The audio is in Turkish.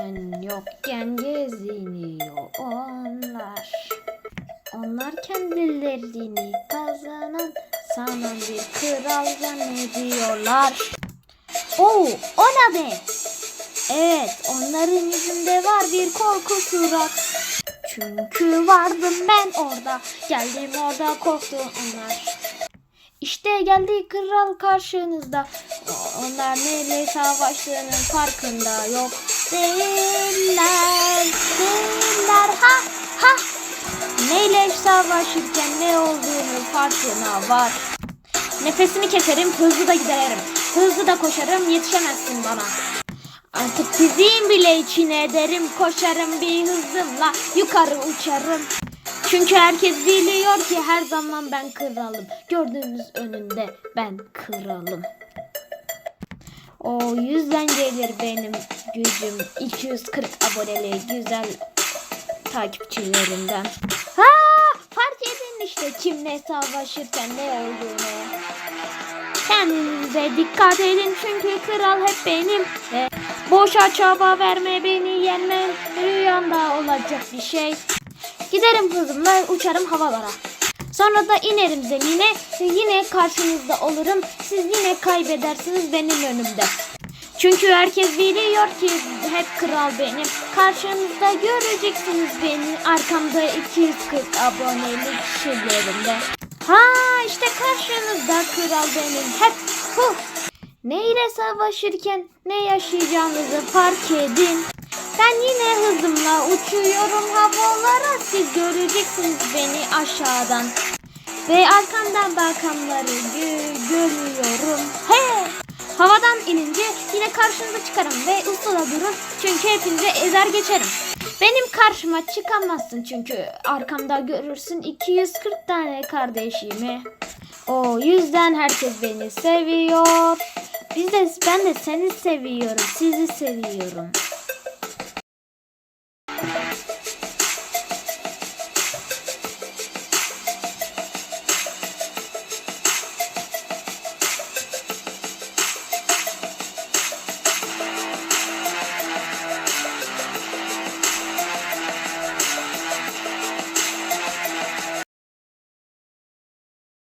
Ben yokken geziniyor onlar. Onlar kendilerini kazanan sanan bir kral zannediyorlar. Oo, o ne be? Evet, onların yüzünde var bir korku surat. Çünkü vardım ben orada, geldim orada korktu onlar. İşte geldi kral karşınızda. Onlar neyle savaştığının farkında yok. Değiller, değiller ha ha. Neyle savaşırken ne olduğunu farkına var. Nefesini keserim, hızlı da giderim. Hızlı da koşarım, yetişemezsin bana. Artık dizim bile içine ederim, koşarım bir hızımla, yukarı uçarım. Çünkü herkes biliyor ki her zaman ben kralım. Gördüğünüz önünde ben kralım. O yüzden gelir benim gücüm 240 aboneli güzel takipçilerimden. Ha fark edin işte kimle savaşırken ne olduğunu. Kendinize dikkat edin çünkü kral hep benim. Ve boşa çaba verme beni yenmem rüyamda olacak bir şey. Giderim hızımla uçarım havalara. Sonra da inerim zemine yine karşınızda olurum. Siz yine kaybedersiniz benim önümde. Çünkü herkes biliyor ki hep kral benim. Karşınızda göreceksiniz beni arkamda 240 abonelik kişilerimde. Ha işte karşınızda kral benim hep hu. Ne savaşırken ne yaşayacağınızı fark edin. Ben yine hızımla uçuyorum havalara siz göreceksiniz beni aşağıdan. Ve arkamdan bakanları gö- görüyorum. He! Havadan inince yine karşınıza çıkarım ve ustada durun çünkü hepinizi ezer geçerim. Benim karşıma çıkamazsın çünkü arkamda görürsün 240 tane kardeşimi. O yüzden herkes beni seviyor. Biz de ben de seni seviyorum, sizi seviyorum. Thank you.